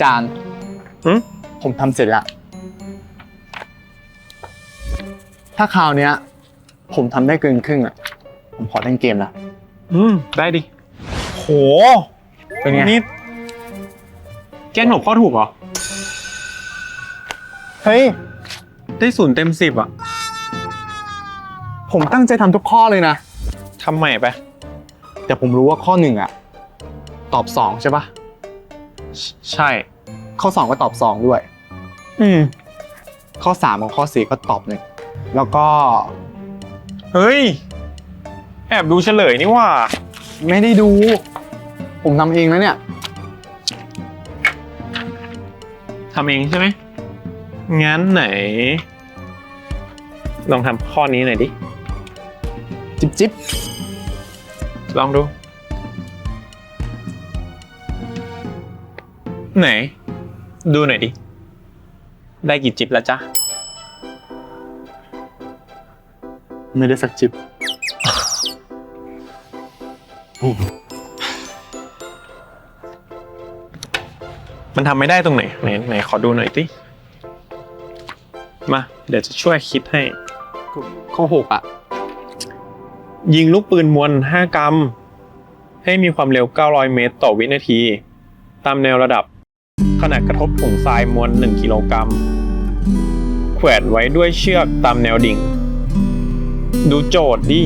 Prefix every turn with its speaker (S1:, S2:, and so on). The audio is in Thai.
S1: จาน
S2: หึ
S1: ผมทำเสร็จแล้วถ้าคราวเนี้ย ผมทำได้เกินครึ่งอะ ผมขอเล่นเกมละ
S2: อืม ได้ดิ โห
S1: เป็นไง
S2: นี่แกหนบข้อถูกเหรอ
S1: เฮ้ย
S2: ได้ศูนย์เต็มสิบอะ
S1: ผมตั้งใจทำทุกข้อเลยนะ
S2: ทำใหม่ไป
S1: แต่ผมรู้ว่าข้อหนึ่งอะ ตอบสองใช่ปะ
S2: ใช่
S1: ข้อสองก็ตอบสองด้วย
S2: อืม
S1: ข้อสามกับข้อสี่ก็ตอบหนึ่งแล้วก็
S2: เฮ้ย แอบดูเฉลยนี่ว่า
S1: ไม่ได้ดู ผมทำเองแล้วเนี่ย
S2: ทำเองใช่ไหม งั้นไหน ลองทำข้อนี้หน่อยดิ
S1: จิบจิบ
S2: ลองดู ไหน ดูหน่อยดิ ได้กี่จิบแล้วจ๊ะ
S1: ไม่ได้สักจิบ
S2: มันทำไม่ได้ตรงไหน ไหนไหนขอดูหน่อยสิมา เดี๋ยวจะช่วยคิดให้
S1: ข้อหกอะ
S2: ยิงลูกปืนมวล 5 กรัม ให้มีความเร็ว 900 เมตรต่อวินาที ตามแนวระดับ ขนาดกระทบถุงทรายมวล1กิโลกรัมแขวนไว้ด้วยเชือกตามแนวดิ่ง ดูโจทย์ดิ